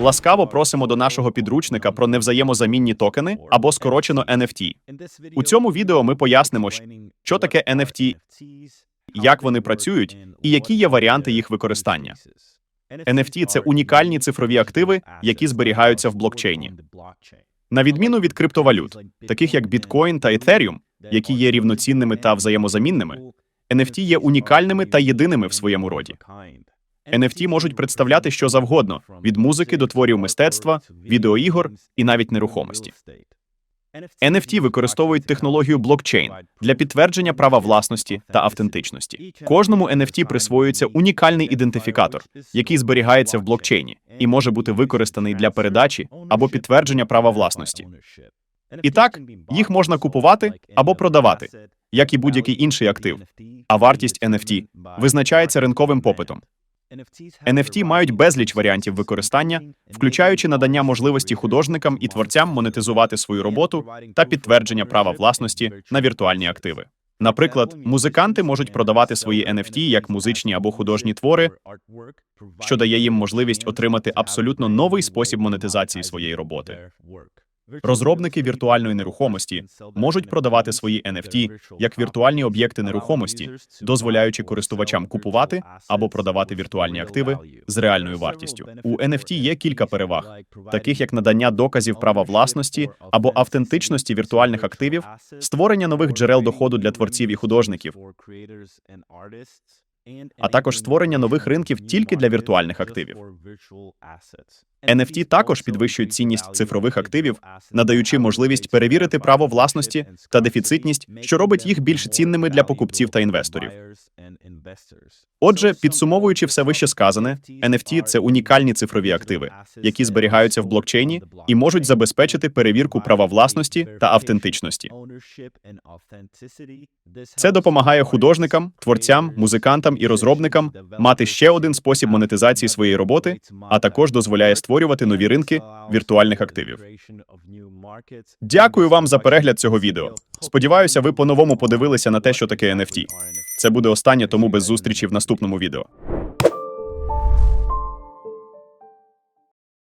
Ласкаво просимо до нашого підручника про невзаємозамінні токени або скорочено NFT. У цьому відео ми пояснимо, що таке NFT, як вони працюють і які є варіанти їх використання. NFT – це унікальні цифрові активи, які зберігаються в блокчейні. На відміну від криптовалют, таких як біткоін та Ethereum, які є рівноцінними та взаємозамінними, NFT є унікальними та єдиними в своєму роді. NFT можуть представляти що завгодно від музики до творів мистецтва, відеоігор і навіть нерухомості. NFT використовують технологію блокчейн для підтвердження права власності та автентичності. Кожному NFT присвоюється унікальний ідентифікатор, який зберігається в блокчейні і може бути використаний для передачі або підтвердження права власності. І так, їх можна купувати або продавати, як і будь-який інший актив. А вартість NFT визначається ринковим попитом. NFT мають безліч варіантів використання, включаючи надання можливості художникам і творцям монетизувати свою роботу та підтвердження права власності на віртуальні активи. Наприклад, музиканти можуть продавати свої NFT як музичні або художні твори, що дає їм можливість отримати абсолютно новий спосіб монетизації своєї роботи. Розробники віртуальної нерухомості можуть продавати свої NFT як віртуальні об'єкти нерухомості, дозволяючи користувачам купувати або продавати віртуальні активи з реальною вартістю. У NFT є кілька переваг, таких як надання доказів права власності або автентичності віртуальних активів, створення нових джерел доходу для творців і художників, а також створення нових ринків тільки для віртуальних активів. NFT також підвищують цінність цифрових активів, надаючи можливість перевірити право власності та дефіцитність, що робить їх більш цінними для покупців та інвесторів. Отже, підсумовуючи все вище сказане, NFT – це унікальні цифрові активи, які зберігаються в блокчейні і можуть забезпечити перевірку права власності та автентичності. Це допомагає художникам, творцям, музикантам і розробникам мати ще один спосіб монетизації своєї роботи, а також дозволяє створювати нові ринки віртуальних активів. Дякую вам за перегляд цього відео. Сподіваюся, ви по-новому подивилися на те, що таке NFT. Це буде останнє, тому без зустрічі в наступному відео.